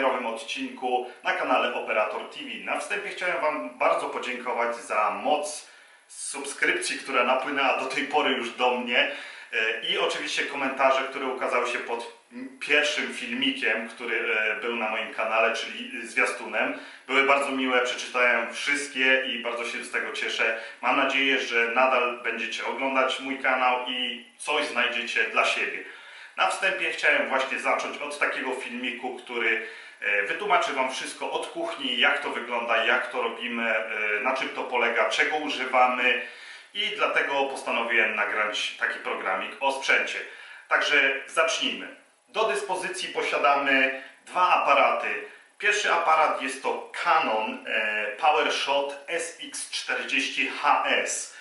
premierowym odcinku na kanale Operator TV. Na wstępie chciałem Wam bardzo podziękować za moc subskrypcji, która napłynęła do tej pory już do mnie e, i oczywiście komentarze, które ukazały się pod pierwszym filmikiem, który e, był na moim kanale, czyli zwiastunem. Były bardzo miłe, przeczytałem wszystkie i bardzo się z tego cieszę. Mam nadzieję, że nadal będziecie oglądać mój kanał i coś znajdziecie dla siebie. Na wstępie chciałem właśnie zacząć od takiego filmiku, który e, wytłumaczy Wam wszystko od kuchni, jak to wygląda, jak to robimy, e, na czym to polega, czego używamy i dlatego postanowiłem nagrać taki programik o sprzęcie. Także zacznijmy. Do dyspozycji posiadamy dwa aparaty. Pierwszy aparat jest to Canon e, PowerShot SX40HS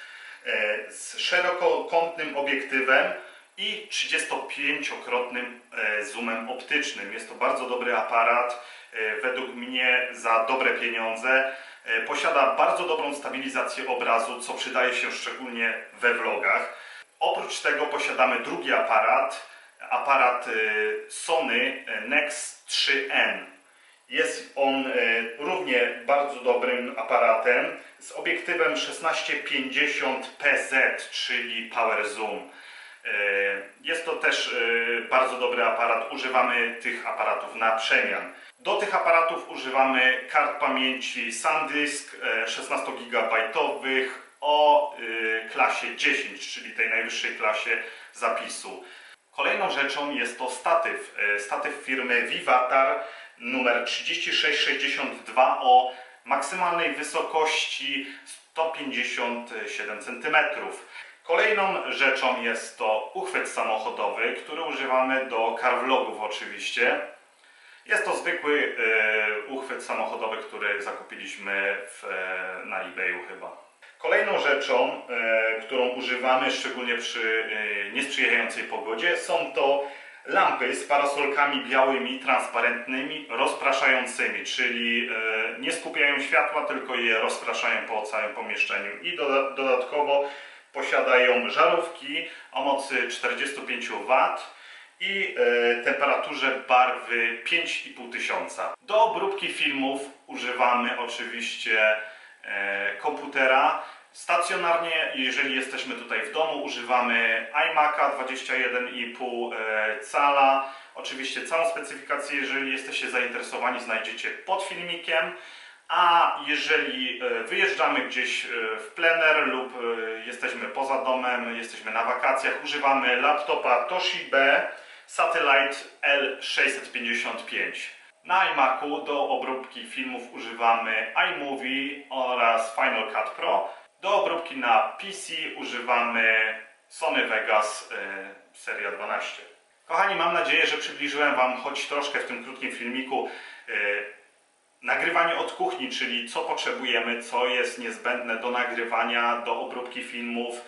e, z szerokokątnym obiektywem i 35-krotnym e, zoomem optycznym. Jest to bardzo dobry aparat, e, według mnie za dobre pieniądze. E, Posiada bardzo dobrą stabilizację obrazu, co przydaje się szczególnie we vlogach. Oprócz tego posiadamy drugi aparat, aparat Sony Nex 3N. Jest on równie bardzo dobrym aparatem z obiektywem 1650 PZ, czyli Power Zoom. E, Jest to też e, bardzo dobry aparat. Używamy tych aparatów na przemian. Do tych aparatów używamy kart pamięci SanDisk 16 GB o e, klasie 10, czyli tej najwyższej klasie zapisu. Kolejną rzeczą jest to statyw. E, Statyw firmy Vivatar numer 3662 o maksymalnej wysokości 157 cm. Kolejną rzeczą jest to uchwyt samochodowy, który używamy do carvlogów oczywiście. Jest to zwykły e, uchwyt samochodowy, który zakupiliśmy w, e, na eBayu chyba. Kolejną rzeczą, e, którą używamy szczególnie przy niesprzyjającej pogodzie, są to lampy z parasolkami białymi, transparentnymi, rozpraszającymi, czyli nie skupiają światła, tylko je rozpraszają po całym pomieszczeniu. I doda- dodatkowo posiadają żarówki o mocy 45 W i e, temperaturze barwy 5500 tysiąca. Do obróbki filmów używamy oczywiście e, komputera. Stacjonarnie, jeżeli jesteśmy tutaj w domu, używamy iMac'a 21,5 e, cala. Oczywiście całą specyfikację, jeżeli jesteście zainteresowani, znajdziecie pod filmikiem. A jeżeli e, wyjeżdżamy gdzieś e, w plener lub e, jesteśmy poza domem, jesteśmy na wakacjach, używamy laptopa Toshiba Satellite L655. Na iMacu do obróbki filmów używamy iMovie oraz Final Cut Pro. Do obróbki na PC używamy Sony Vegas seria 12. Kochani, mam nadzieję, że przybliżyłem Wam choć troszkę w tym krótkim filmiku nagrywanie od kuchni, czyli co potrzebujemy, co jest niezbędne do nagrywania, do obróbki filmów.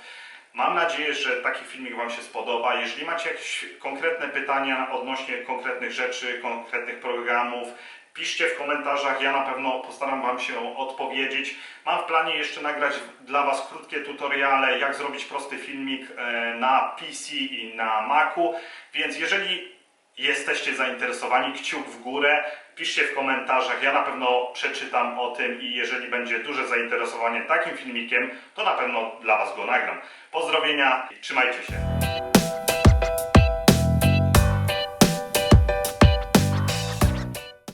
Mam nadzieję, że taki filmik Wam się spodoba. Jeżeli macie jakieś konkretne pytania odnośnie konkretnych rzeczy, konkretnych programów, piszcie w komentarzach. Ja na pewno postaram Wam się odpowiedzieć. Mam w planie jeszcze nagrać dla Was krótkie tutoriale, jak zrobić prosty filmik e, na PC i na Macu. Więc jeżeli jesteście zainteresowani, kciuk w górę, piszcie w komentarzach. Ja na pewno przeczytam o tym i jeżeli będzie duże zainteresowanie takim filmikiem, to na pewno dla Was go nagram. Pozdrowienia i trzymajcie się.